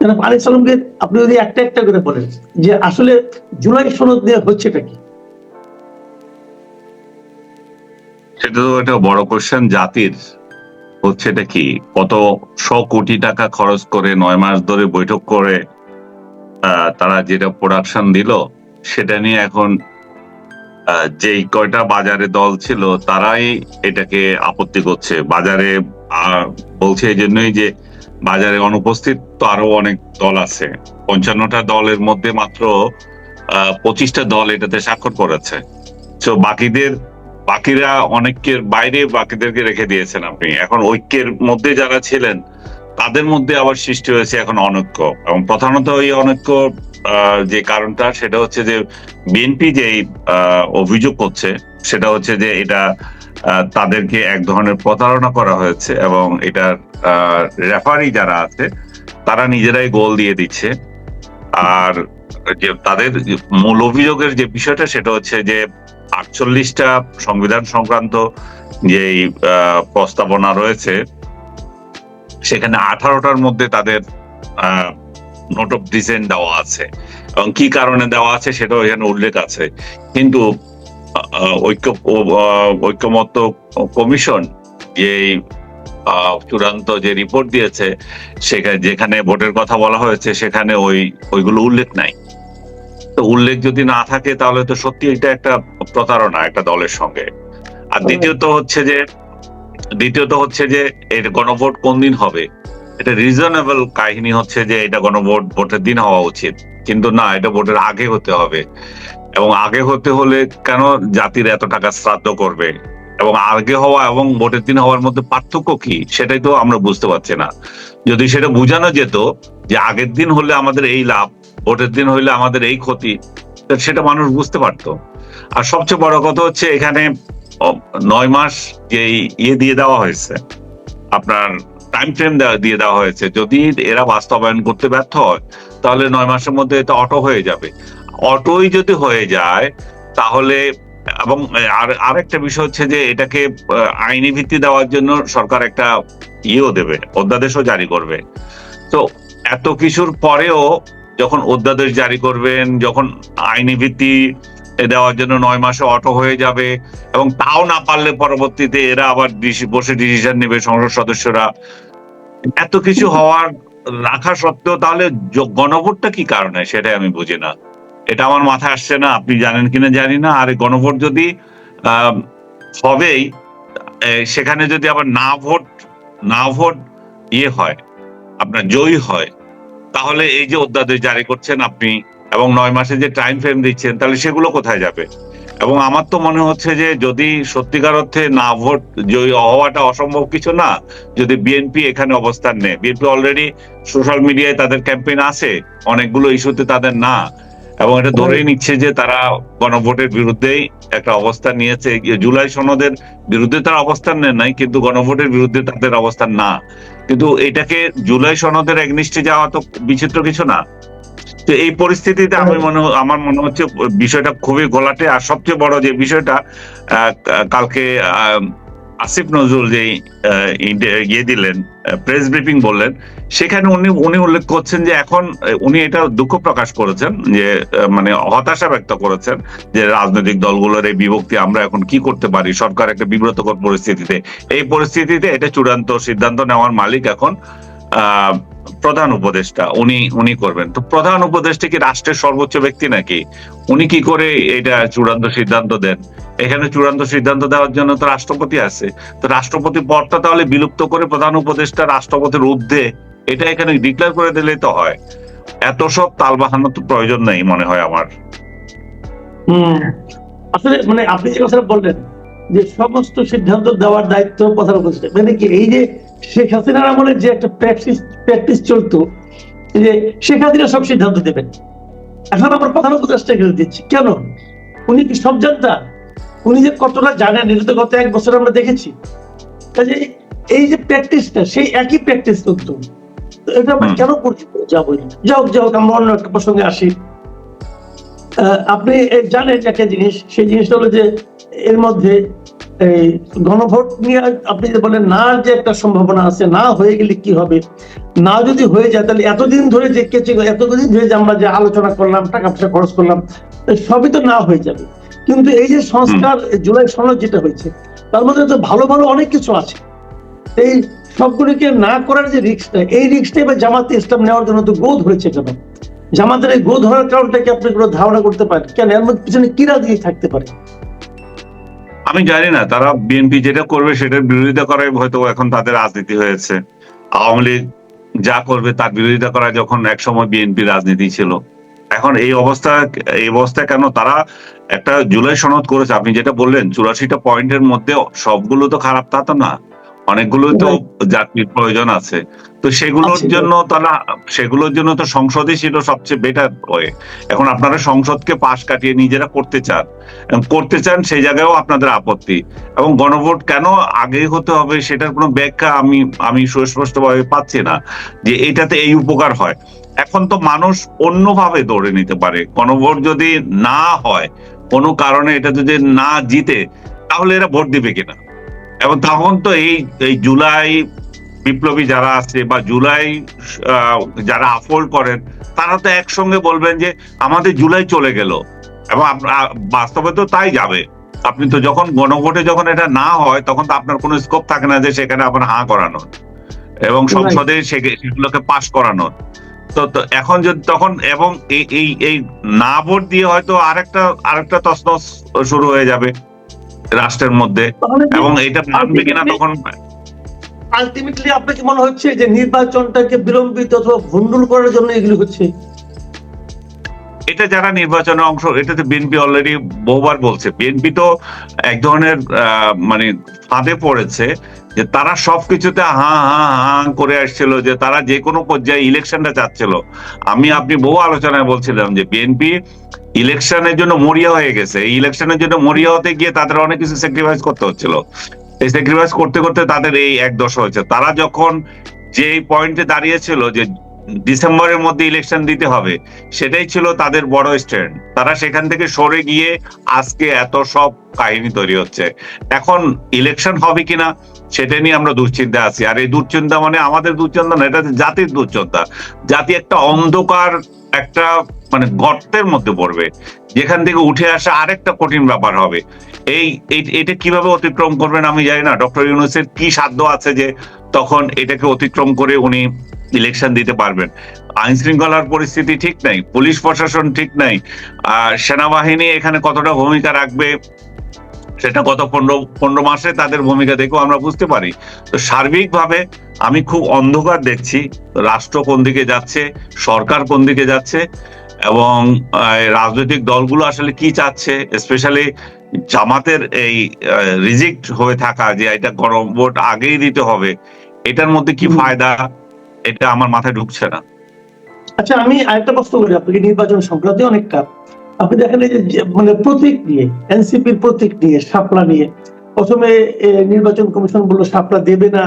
আপনি যদি একটা একটা করে বলেন যে আসলে জুলাই সনদ নিয়ে হচ্ছেটা কি? সেটা তো একটা বড় কোশ্চেন জাতির হচ্ছে এটা কি? কত শ কোটি টাকা খরচ করে নয় মাস ধরে বৈঠক করে তারা যেটা প্রোডাকশন দিল, সেটা নিয়ে এখন যেই কয়টা বাজারে দল ছিল, তারাই এটাকে আপত্তি করছে। বাজারে বলছে এই জন্যই যে বাজারে অনুপস্থিত তো আরও অনেক দল আছে। পঞ্চান্নটা দলের মধ্যে মাত্র পঁচিশটা দল এটাতে স্বাক্ষর করেছে। তো বাকিদের, বাকিরা অনেকের বাইরে বাকিদেরকে রেখে দিয়েছেন আপনি। এখন ঐক্যের মধ্যে যারা ছিলেন, তাদের মধ্যে আবার সৃষ্টি হয়েছে এখন অনৈক্য। এবং প্রধানত এই অনৈক্য যে কারণটা, সেটা হচ্ছে যে বিএনপি যে অভিযোগ করছে, সেটা হচ্ছে যে এটা তাদেরকে এক ধরনের প্রতারণা করা হয়েছে এবং এটার রেফারি যারা আছে, তারা নিজেরাই গোল দিয়ে দিচ্ছে। আর যে তাদের মূল অভিযোগের যে বিষয়টা, সেটা হচ্ছে যে আটচল্লিশটা সংবিধান সংক্রান্ত যে প্রস্তাবনা রয়েছে, সেখানে আঠারোটার মধ্যে তাদের নোট অফ ডিসেন্ট দেওয়া আছে। এবং কি কারণে দেওয়া আছে, সেটাও এখানে উল্লেখ আছে। কিন্তু ঐক্য আহ, ঐক্যমত্য কমিশন যে চূড়ান্ত যে রিপোর্ট দিয়েছে সেখানে যেখানে ভোটের কথা বলা হয়েছে সেখানে ওই ওইগুলো উল্লেখ নাই। তো উল্লেখ যদি না থাকে তাহলে তো সত্যি এটা একটা প্রতারণা একটা দলের সঙ্গে। আর দ্বিতীয়ত হচ্ছে যে দ্বিতীয়ত হচ্ছে যে এর গণভোট কোন দিন হবে? এটা রিজনেবল কাহিনী হচ্ছে যে এটা গণভোট ভোটের দিন হওয়া উচিত। কিন্তু না এটা ভোটের আগে হতে হবে। এবং আগে হতে হলে কেন জাতির এত টাকা শ্রাদ্ধ করবে? এবং আগে হওয়া এবং ভোটের দিন হওয়ার মধ্যে পার্থক্য কি? সেটাই তো আমরা বুঝতে পারছি না। যদি সেটা বোঝানো যেত যে আগের দিন হলে আমাদের এই লাভ ভোটের দিন হইলে আমাদের এই ক্ষতি সেটা মানুষ বুঝতে পারতো। আর সবচেয়ে বড় কথা হচ্ছে এখানে নয় মাস যে ইয়ে দিয়ে দেওয়া হয়েছে, আপনার টাইম ফ্রেম দিয়ে দেওয়া হয়েছে, যদি এরা বাস্তবায়ন করতে ব্যর্থ হয়, তাহলে নয় মাসের মধ্যে এটা অটো হয়ে যাবে। অটোই যদি হয়ে যায়, তাহলে, এবং আর, আরেকটা বিষয় হচ্ছে যে এটাকে আইনি ভিত্তি দেওয়ার জন্য সরকার একটা ইয়েও দেবে, অধ্যাদেশও জারি করবে। তো এত কিছুর পরেও যখন অধ্যাদেশ জারি করবেন, যখন আইনি ভিত্তি দেওয়ার জন্য নয় মাসে অটো হয়ে যাবে, এবং তাও না পারলে পরবর্তীতে এরা আবার বসে ডিসিশন নেবে সংসদ সদস্যরা। এত কিছু হওয়ার, রাখা সত্ত্বেও তাহলে গণভোটটা কি কারণে, সেটাই আমি বুঝি না। এটা আমার মাথায় আসছে না, আপনি জানেন কিনা জানি না। আর গণভোট যদি হবেই সেখানে যদি আবার না ভোট না ভোট ইয়ে হয়, আপনার জয়ী হয়, তাহলে এই যে অধ্যাদেশ জারি করছেন আপনি এবং নয় মাসে যে টাইম ফ্রেম দিচ্ছেন, তাহলে সেগুলো কোথায় যাবে? এবং আমার তো মনে হচ্ছে যে যদি সত্যিকার অর্থে না ভোট জয়ী হওয়াটা অসম্ভব কিছু না, যদি বিএনপি এখানে অবস্থান নেয় বিএনপি অলরেডি সোশ্যাল মিডিয়ায় তাদের ক্যাম্পেইন আছে, অনেকগুলো ইস্যুতে তাদের না এবং এটা ধরেই নিচ্ছে যে তারা গণভোটের বিরুদ্ধেই একটা অবস্থান নিয়েছে। জুলাই সনদের বিরুদ্ধে তারা অবস্থান নেন নাই কিন্তু গণভোটের বিরুদ্ধে তাদের অবস্থান না। কিন্তু এটাকে জুলাই সনদের একনিষ্ঠে যাওয়া তো বিচিত্র কিছু না। তো এই পরিস্থিতিতে আমি মনে আমার মনে হচ্ছে বিষয়টা খুবই গোলাটে। আর সবচেয়ে বড় যে বিষয়টা আহ, কালকে আহ, আসিফ নজরুল যে ইয়ে দিলেন প্রেস ব্রিফিং বললেন, সেখানে উনি উনি উল্লেখ করছেন যে এখন উনি এটা দুঃখ প্রকাশ করেছেন যে মানে হতাশা ব্যক্ত করেছেন যে রাজনৈতিক দলগুলোর এই বিভক্তি আমরা এখন কি করতে পারি? সরকার একটা বিব্রতকর পরিস্থিতিতে। এই পরিস্থিতিতে এটা চূড়ান্ত সিদ্ধান্ত নেওয়ার মালিক এখন প্রধান উপদেষ্টা, উনি উনি করবেন। তো প্রধান উপদেষ্টা কি রাষ্ট্রের সর্বোচ্চ ব্যক্তি নাকি? উনি কি করে এটা চূড়ান্ত সিদ্ধান্ত দেন? এখানে চূড়ান্ত সিদ্ধান্ত দেওয়ার জন্য তো রাষ্ট্রপতি আছে। তো রাষ্ট্রপতি পদটা তাহলে বিলুপ্ত করে প্রধান উপদেষ্টা রাষ্ট্রপতির ঊর্ধ্বে এটা এখানে ডিক্লেয়ার করে দিলেই তো হয়। এত সব তাল বাহানোর তো প্রয়োজন নেই মনে হয় আমার। হুম আসলে মানে আপনি যে কথা বললেন যে সমস্ত সিদ্ধান্ত দেওয়ার দায়িত্ব প্রধান উপদেষ্টা। মানে কি এই যে শেখ হাসিনার আমলের যে একটা প্র্যাকটিস প্র্যাকটিস চলতো যে শেখ হাসিনা সব সিদ্ধান্ত দেবেন। এখন আমরা প্রধান উপদেষ্টা এখানে দিচ্ছি। কেন? উনি কি সব জানতা? উনি যে কতটা জানেন এটা তো গত এক বছর আমরা দেখেছি। কাজে এই যে প্র্যাকটিসটা সেই একই প্র্যাকটিস কিন্তু এটা আমরা। কেন করছি? যাব যাও যাও আমরা অন্য একটা প্রসঙ্গে আসি। আপনি জানেন একটা জিনিস সেই জিনিসটা হলো যে এর মধ্যে এই গণভোট নিয়ে আপনি যে বলেন না যে একটা সম্ভাবনা আছে না হয়ে গেলে কি হবে? না যদি হয়ে যায় তাহলে এতদিন ধরে যে কেচে এতদিন ধরে যে আমরা যে আলোচনা করলাম টাকা পয়সা খরচ করলাম সবই তো না হয়ে যাবে। কিন্তু এই যে সংস্কার জুলাই সনদ যেটা হয়েছে তার মধ্যে তো ভালো ভালো অনেক কিছু আছে। এই সবগুলিকে না করার যে রিস্কটা এই রিক্সটা এবার জামাতে ইসলাম নেওয়ার জন্য তো গো ধরেছে কেন? জামাতের এই গো ধরার কারণটা কি আপনি কোনো ধারণা করতে পারেন? কেন? এর মধ্যে পিছনে কিরা দিয়ে থাকতে পারে? আমি জানি না, তারা বিএনপি যেটা করবে সেটার বিরোধিতা করাই হয়তো এখন তাদের রাজনীতি হয়েছে। আওয়ামী লীগ যা করবে তার বিরোধিতা করা যখন এক সময় বিএনপি রাজনীতি ছিল। এখন এই অবস্থা এই অবস্থা কেন তারা একটা জুলাই সনদ করেছে? আপনি যেটা বললেন, চুরাশিটা পয়েন্টের মধ্যে সবগুলো তো খারাপ তা তো না। অনেকগুলো তো জাতির প্রয়োজন আছে। তো সেগুলোর। জন্য তারা সেগুলোর জন্য তো সংসদই ছিল সবচেয়ে বেটার ওয়ে এখন আপনারা সংসদকে পাশ কাটিয়ে নিজেরা করতে চান করতে চান সেই জায়গায়ও আপনাদের আপত্তি। এবং গণভোট কেন আগে হতে হবে সেটার কোনো ব্যাখ্যা আমি আমি সুস্পষ্টভাবে পাচ্ছি না যে এটাতে এই উপকার হয়। এখন তো মানুষ অন্যভাবে দৌড়ে নিতে পারে। গণভোট যদি না হয় কোনো কারণে এটা যদি না জিতে তাহলে এরা ভোট দিবে কিনা? এবং তখন তো এই এই জুলাই বিপ্লবী যারা আছে বা জুলাই যারা আফোল্ড করেন তারা তো একসঙ্গে বলবেন যে আমাদের জুলাই চলে গেল। এবং বাস্তবে তো তাই যাবে। আপনি তো যখন গণভোটে যখন এটা না হয় তখন তো আপনার কোনো স্কোপ থাকে না যে সেখানে আপনার হাঁ করানোর। এবং. সংসদে সেগুলোকে পাশ করানোর। তো এখন যদি তখন এবং এই এই এই না ভোট দিয়ে হয়তো আরেকটা আরেকটা তসনস শুরু হয়ে যাবে। রাষ্ট্রের মধ্যে এবং এটা মানবে কিনা তখন আলটিমেটলি আপনাকে মনে হচ্ছে যে নির্বাচনটাকে বিলম্বিত অথবা ভণ্ডুল করার জন্য এগুলো হচ্ছে? এটা যারা নির্বাচনে অংশ এটা তো বিএনপি অলরেডি বহুবার বলছে। বিএনপি তো এক ধরনের আহ, মানে ফাঁদে পড়েছে। যে তারা সবকিছুতে হা হা হা করে আসছিল, যে তারা যে কোনো পর্যায়ে ইলেকশনটা চাচ্ছিল। আমি আপনি বহু আলোচনায় বলছিলাম যে বিএনপি ইলেকশনের জন্য মরিয়া হয়ে গেছে। এই ইলেকশনের জন্য মরিয়া হতে গিয়ে তাদের অনেক কিছু স্যাক্রিফাইস করতে হচ্ছিল। এই স্যাক্রিফাইস করতে করতে তাদের এই এক দশা হয়েছে। তারা যখন যে পয়েন্টে দাঁড়িয়েছিল যে ডিসেম্বরের মধ্যে ইলেকশন দিতে হবে, সেটাই ছিল তাদের বড় স্ট্যান্ড তারা সেখান থেকে সরে গিয়ে আজকে এত সব কাহিনী তৈরি হচ্ছে। এখন ইলেকশন হবে কিনা সেটা নিয়ে আমরা দুশ্চিন্তা আছি। আর এই দুশ্চিন্তা মানে আমাদের দুশ্চিন্তা না, এটা জাতির দুশ্চিন্তা। জাতি একটা অন্ধকার একটা মানে গর্তের মধ্যে পড়বে, যেখান থেকে উঠে আসা আরেকটা কঠিন ব্যাপার হবে। এই এটা কীভাবে অতিক্রম করবেন আমি জানি না। ডক্টর ইউনুসের কি সাধ্য আছে যে তখন এটাকে অতিক্রম করে উনি ইলেকশন দিতে পারবেন? আইন শৃঙ্খলার পরিস্থিতি ঠিক নাই, পুলিশ প্রশাসন ঠিক নাই, আর সেনাবাহিনী এখানে কতটা ভূমিকা রাখবে সেটা গত পনেরো পনেরো মাসে তাদের ভূমিকা দেখেও আমরা বুঝতে পারি। তো সার্বিকভাবে আমি খুব অন্ধকার দেখছি, রাষ্ট্র কোন দিকে যাচ্ছে, সরকার কোন দিকে যাচ্ছে, এবং রাজনৈতিক দলগুলো আসলে কি চাচ্ছে স্পেশালি জামাতের এই রিজেক্ট হয়ে থাকা যে এটা গরম ভোট আগেই দিতে হবে, এটার মধ্যে কি ফায়দা, এটা আমার মাথায় ঢুকছে না। আচ্ছা আমি আরেকটা প্রশ্ন করি, আপনাকে নির্বাচন সংক্রান্তি অনেকটা আপনি দেখেন এই যে- মানে প্রতীক নিয়ে এনসিপির প্রতীক নিয়ে শাপলা নিয়ে প্রথমে নির্বাচন কমিশন বলল শাপলা দেবে না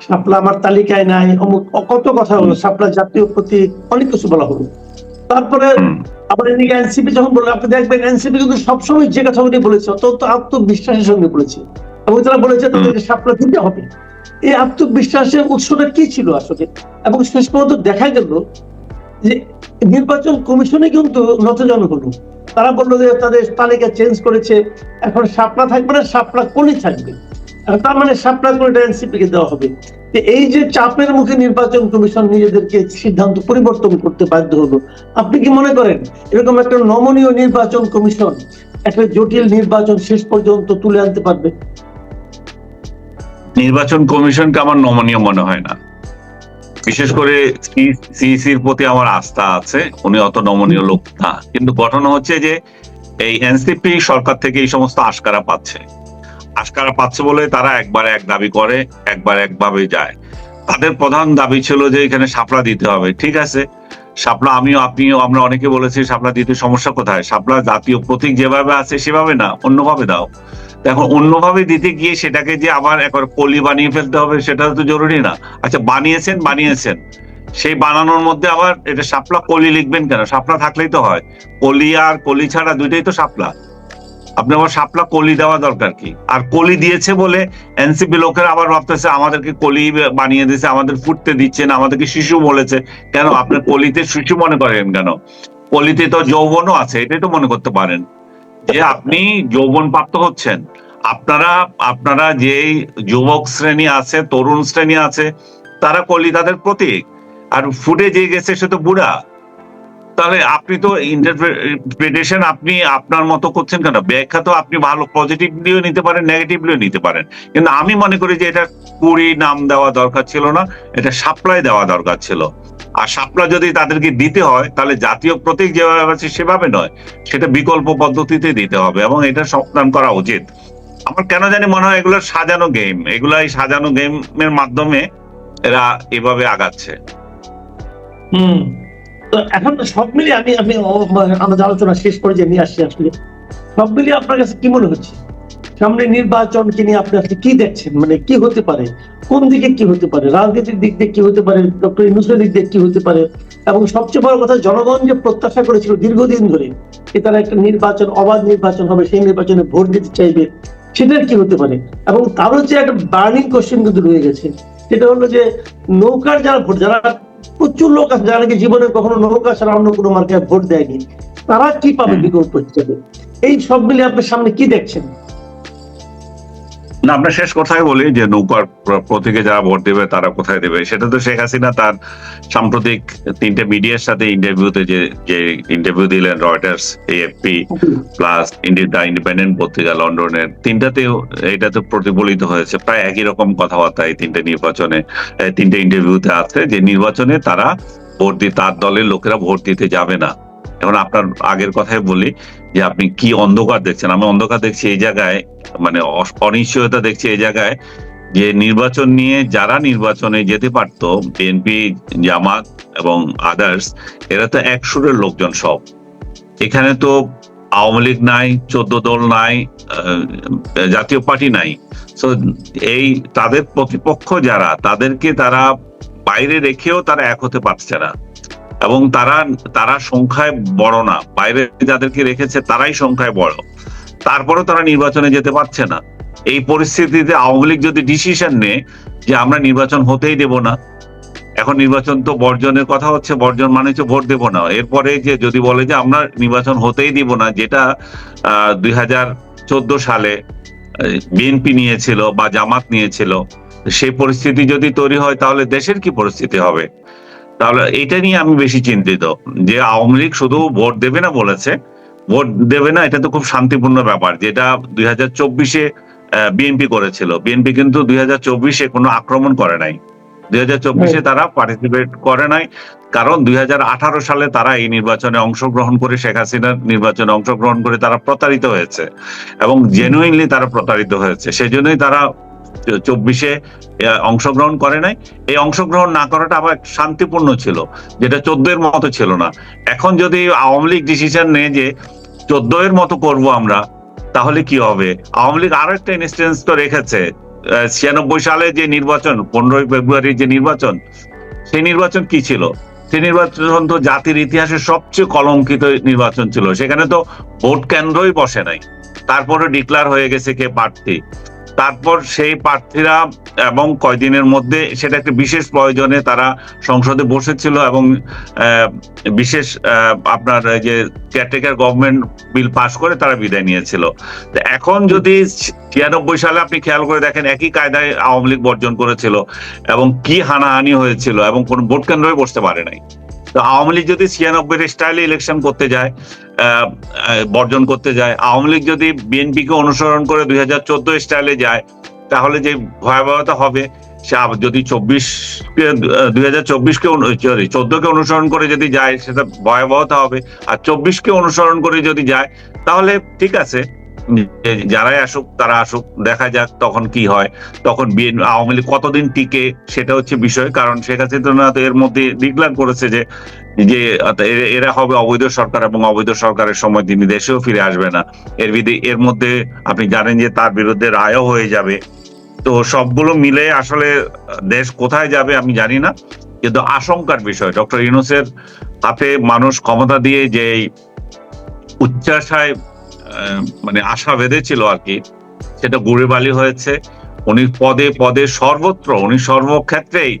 শাপলা আমার তালিকায় নাই অমুক কত কথা হলো শাপলা জাতীয় প্রতীক অনেক কিছু বলা হলো। তারপরে আবার এদিকে এনসিপি যখন বলল আপনি দেখবেন এনসিপি কিন্তু সবসময় যে কথাগুলি বলেছে অত্যন্ত আত্মবিশ্বাসের সঙ্গে বলেছে। এবং তারা বলেছে তাদেরকে শাপলা দিতে হবে। এই আত্মবিশ্বাসের উৎসটা কি ছিল আসলে? এবং শেষ পর্যন্ত দেখা গেল যে নির্বাচন কমিশনে কিন্তু নতজন হলো তারা বলল যে তাদের তালিকা চেঞ্জ করেছে, এখন শাপলা থাকবে না, শাপলা কোনি থাকবে। তার মানে শাপলা কোনিটা এনসিপি কে দেওয়া হবে। এই যে চাপের মুখে নির্বাচন কমিশন নিজেদেরকে সিদ্ধান্ত পরিবর্তন করতে বাধ্য হলো, আপনি কি মনে করেন? এরকম একটা নমনীয় নির্বাচন কমিশন একটা জটিল নির্বাচন শেষ পর্যন্ত তুলে আনতে পারবে? নির্বাচন কমিশনকে আমার নমনীয় মনে হয় না। বিশেষ করে সিইসির প্রতি আমার আস্থা আছে উনি অত নমনীয় লোক না। কিন্তু ঘটনা হচ্ছে যে এই এনসিপি সরকার থেকে এই সমস্ত আশকারা পাচ্ছে। আশকারা পাচ্ছে বলে তারা একবার এক দাবি করে একবার একভাবে যায়। তাদের প্রধান দাবি ছিল যে এখানে শাপলা দিতে হবে ঠিক আছে? শাপলা আমিও আপনিও আমরা অনেকে বলেছি শাপলা দিতে সমস্যা কোথায়? শাপলা জাতীয় প্রতীক যেভাবে আছে সেভাবে না অন্যভাবে দাও। এখন অন্যভাবে দিতে গিয়ে সেটাকে যে আবার একবার পলি বানিয়ে ফেলতে হবে সেটা তো জরুরি না। আচ্ছা বানিয়েছেন বানিয়েছেন। সেই বানানোর মধ্যে আবার এটা শাপলা কলি লিখবেন কেন? শাপলা থাকলেই তো হয়। কলি আর কলি ছাড়া দুইটাই তো শাপলা। আপনি আবার শাপলা কলি দেওয়া দরকার কি? আর কলি দিয়েছে বলে এনসিপি লোকেরা আবার ভাবতেছে, আমাদেরকে কলি বানিয়ে দিয়েছে, আমাদের ফুটতে দিচ্ছে না, আমাদেরকে শিশু বলেছে। কেন? আপনি কলিতে শিশু মনে করেন কেন? কলিতে তো যৌবনও আছে, এটাই তো মনে করতে পারেন। যে আপনি যৌবন প্রাপ্ত হচ্ছেন, আপনারা আপনারা যে যুবক শ্রেণি আছে, তরুণ শ্রেণি আছে, তারা কলি তাদের প্রতীক। আর ফুটে যে গেছে সে তো বুড়া। তাহলে আপনি তো ইন্টারপ্রিটেশন আপনি আপনার মতো করছেন কেন? ব্যাখ্যা তো আপনি ভালো পজিটিভলিও নিতে পারেন নেগেটিভলিও নিতে পারেন। কিন্তু আমি মনে করি যে এটা কুড়ি নাম দেওয়া দরকার ছিল না, এটা সাপ্লাই দেওয়া দরকার ছিল। আর সাপ্লাই যদি তাদেরকে দিতে হয়, তাহলে জাতীয় প্রতীক যেভাবে আছে সেভাবে নয়, সেটা বিকল্প পদ্ধতিতে দিতে হবে এবং এটা সমাধান করা উচিত। আমার কেন জানি মনে হয় এগুলো সাজানো গেম এগুলা এই সাজানো গেমের মাধ্যমে এরা এভাবে আগাচ্ছে। হুম। এখন সব মিলিয়ে আমি আমি আমাদের আলোচনা শেষ করে যে নিয়ে আসছি আসলে। সব মিলিয়ে আপনার কাছে কি মনে হচ্ছে? সামনে নির্বাচনকে নিয়ে আপনি আসলে কি দেখছেন? মানে কি হতে পারে? কোন দিকে কি হতে পারে? রাজনীতির দিক দিয়ে কি হতে পারে? ডক্টর ইউনুসের দিক দিয়ে কি হতে পারে? এবং সবচেয়ে বড় কথা, জনগণ যে প্রত্যাশা করেছিল দীর্ঘদিন ধরে যে তারা একটা নির্বাচন, অবাধ নির্বাচন হবে, সেই নির্বাচনে ভোট দিতে চাইবে, সেটার কি হতে পারে? এবং তারও যে একটা বার্নিং কোশ্চেন কিন্তু রয়ে গেছে। সেটা হলো যে নৌকার যারা ভোট, যারা প্রচুর লোক আছে যারা নাকি জীবনে কখনো নৌকা ছাড়া অন্য কোনো মার্কায় ভোট দেয়নি। তারা কি পাবে বিকল্প হিসেবে? এই সব মিলে আপনার সামনে কি দেখছেন? আমরা শেষ কথাই বলি যে নৌকার প্রতীকে যারা ভোট দেবে, তারা কোথায় দেবে? সেটা তো শেখ হাসিনা তার সাম্প্রতিক তিনটে মিডিয়ার সাথে ইন্টারভিউতে যে যে ইন্টারভিউ দিলেন Reuters AFP plus the Independent পত্রিকা, লন্ডনের তিনটাতেও এটা তো প্রতিফলিত হয়েছে। প্রায় একই রকম কথাবার্তা এই তিনটে নির্বাচনে তিনটে ইন্টারভিউতে আছে যে নির্বাচনে তারা ভোট দিয়ে তার দলের লোকেরা ভোট দিতে যাবে না। এখন আপনার আগের কথাই বলি যে আপনি কি অন্ধকার দেখছেন? আমি অন্ধকার দেখছি এই জায়গায় মানে অনিশ্চয়তা দেখছি এই জায়গায় যে নির্বাচন নিয়ে যারা নির্বাচনে যেতে পারত বিএনপি জামাত এবং আদার্স এরা তো এক সুরের লোকজন সব। এখানে তো আওয়ামী লীগ নাই, চোদ্দ দল নাই জাতীয় পার্টি নাই। তো এই তাদের প্রতিপক্ষ যারা, তাদেরকে তারা বাইরে রেখেও তারা এক হতে পারছে না। এবং তারা তারা সংখ্যায় বড় না। বাইরে যাদেরকে রেখেছে তারাই সংখ্যায় বড়। তারপরেও তারা নির্বাচনে যেতে পারছে না। এই পরিস্থিতিতে আওয়ামী লীগ যদি ডিসিশন নেয় যে আমরা নির্বাচন হতেই দেব না, এখন নির্বাচন তো বর্জনের কথা হচ্ছে, বর্জন মানে হচ্ছে ভোট দেব না। এরপরে যে যদি বলে যে আমরা নির্বাচন হতেই দিব না, যেটা দুই হাজার চোদ্দ সালে বিএনপি নিয়েছিল বা জামাত নিয়েছিল, সেই পরিস্থিতি যদি তৈরি হয় তাহলে দেশের কি পরিস্থিতি হবে? তাহলে এটা নিয়ে আমি বেশি চিন্তিত। যে আওয়ামী লীগ শুধু ভোট দেবে না বলেছে ভোট দেবে না এটা তো খুব শান্তিপূর্ণ ব্যাপার যেটা দুই হাজার চব্বিশে বিএনপি করেছিল। বিএনপি কিন্তু দুই হাজার চব্বিশে কোনো আক্রমণ করে নাই। দুই হাজার চব্বিশে তারা পার্টিসিপেট করে নাই কারণ দুই হাজার আঠারো সালে তারা এই নির্বাচনে অংশগ্রহণ করে শেখ হাসিনার নির্বাচনে অংশগ্রহণ করে তারা প্রতারিত হয়েছে এবং জেনুইনলি তারা প্রতারিত হয়েছে। সেজন্যই তারা চব্বিশে অংশগ্রহণ করে নাই। এই অংশগ্রহণ না করাটা আবার শান্তিপূর্ণ ছিল, যেটা চোদ্দ এর মতো ছিল না। এখন যদি আওয়ামী লীগ ডিসিশন নেয় যে চোদ্দ এর মতো করব আমরা, তাহলে কি হবে? আওয়ামী লীগ আরও একটা ইনস্টেন্স তো রেখেছে। ছিয়ানব্বই সালে যে নির্বাচন, পনেরোই ফেব্রুয়ারি যে নির্বাচন, সেই নির্বাচন কি ছিল? সেই নির্বাচন তো জাতির ইতিহাসে সবচেয়ে কলঙ্কিত নির্বাচন ছিল। সেখানে তো ভোট কেন্দ্রই বসে নাই। তারপরে ডিক্লার হয়ে গেছে কে প্রার্থী। তারপর সেই প্রার্থীরা এবং কয়দিনের মধ্যে সেটা একটা বিশেষ প্রয়োজনে তারা সংসদে বসেছিল এবং বিশেষ আপনার যে কেয়ারটেকার গভর্নমেন্ট বিল পাশ করে তারা বিদায় নিয়েছিল। এখন যদি ছিয়ানব্বই সালে আপনি খেয়াল করে দেখেন একই কায়দায় আওয়ামী লীগ বর্জন করেছিল এবং কি হানাহানি হয়েছিল এবং কোন ভোট কেন্দ্রই বসতে পারে নাই। তো আওয়ামী লীগ যদি ছিয়ানব্বই স্টাইলে ইলেকশন করতে যায় বর্জন করতে যায়। আওয়ামী লীগ যদি বিএনপিকে অনুসরণ করে দুই হাজার চোদ্দ স্টাইলে যায়, তাহলে যে ভয়াবহতা হবে, সে যদি চব্বিশকে, দুই হাজার চব্বিশ কে সরি চোদ্দ কে অনুসরণ করে যদি যায়, সেটা ভয়াবহতা হবে। আর চব্বিশকে অনুসরণ করে যদি যায়, তাহলে ঠিক আছে। যারাই আসুক, তারা আসুক, দেখা যাক তখন কি হয়। তখন বিএন আওয়ামী লীগ কতদিন টিকে, সেটা হচ্ছে বিষয়। কারণ শেখ হাসিনা তো এর মধ্যে ডিক্লার করেছে যে যে এরা হবে অবৈধ সরকার এবং অবৈধ সরকারের সময় তিনি দেশেও ফিরে আসবে না। এর এর মধ্যে আপনি জানেন যে তার বিরুদ্ধে রায়ও হয়ে যাবে। তো সবগুলো মিলে আসলে দেশ কোথায় যাবে আমি জানি না। কিন্তু আশঙ্কার বিষয়, ডক্টর ইউনুসের হাতে মানুষ ক্ষমতা দিয়ে যে উচ্চাশায় মানে আশা বেঁধেছিল আর কি সেটা গুড়ে বালি হয়েছে। উনি পদে পদে সর্বত্র উনি সর্বক্ষেত্রেই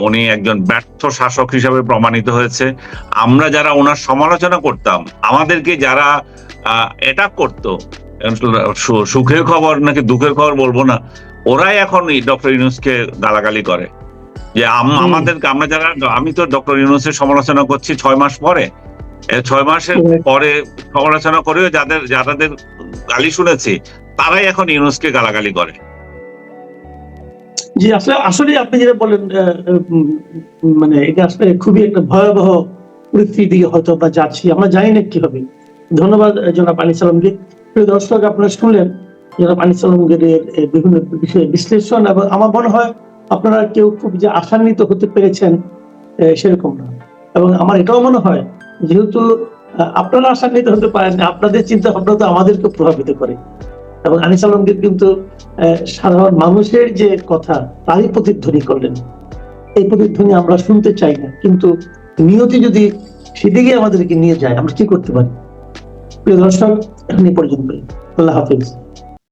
উনি একজন ব্যর্থ শাসক হিসাবে প্রমাণিত হয়েছে। আমরা যারা ওনার সমালোচনা করতাম আমাদেরকে যারা অ্যাটাক করতো সুখের খবর নাকি দুঃখের খবর বলব না ওরাই এখন ডক্টর ইউনুসকে গালাগালি করে। যে আম- আমাদেরকে আমরা যারা আমি তো ডক্টর ইউনুসের সমালোচনা করছি ছয় মাস পরে ছয় মাসের পরে সমালোচনা করেও যাদের যাদের গালি শুনেছি তারাই এখন ইউনুসকে গালাগালি করে। জি আসলে আসলে আপনি যেটা বলেন মানে এটা আসলে খুবই একটা ভয়াবহ পরিস্থিতির দিকে হয়তো আমরা যাচ্ছি। আমরা জানি না কি হবে ধন্যবাদ জনাব আনিস আলমগীর প্রিয় দর্শক আপনারা শুনলেন জনাব আনিস আলমগীরের এই বিভিন্ন বিষয়ে বিশ্লেষণ এবং আমার মনে হয় আপনারা কেউ খুব যে আশান্বিত হতে পেরেছেন সেরকম না। এবং আমার এটাও মনে হয় যেহেতু আপনারা আশান্বিত হতে পারেন আপনাদের চিন্তা ভাবনা তো আমাদেরকে প্রভাবিত করে। এবং আনিস আলমগীর কিন্তু সাধারণ মানুষের যে কথা, তারই প্রতিধ্বনি করলেন। এই প্রতিধ্বনি আমরা শুনতে চাই না, কিন্তু নিয়তি যদি সেদিকে আমাদেরকে নিয়ে যায়, আমরা কি করতে পারি? প্রিয় দর্শক, এখন এই পর্যন্তই। আল্লাহ হাফিজ।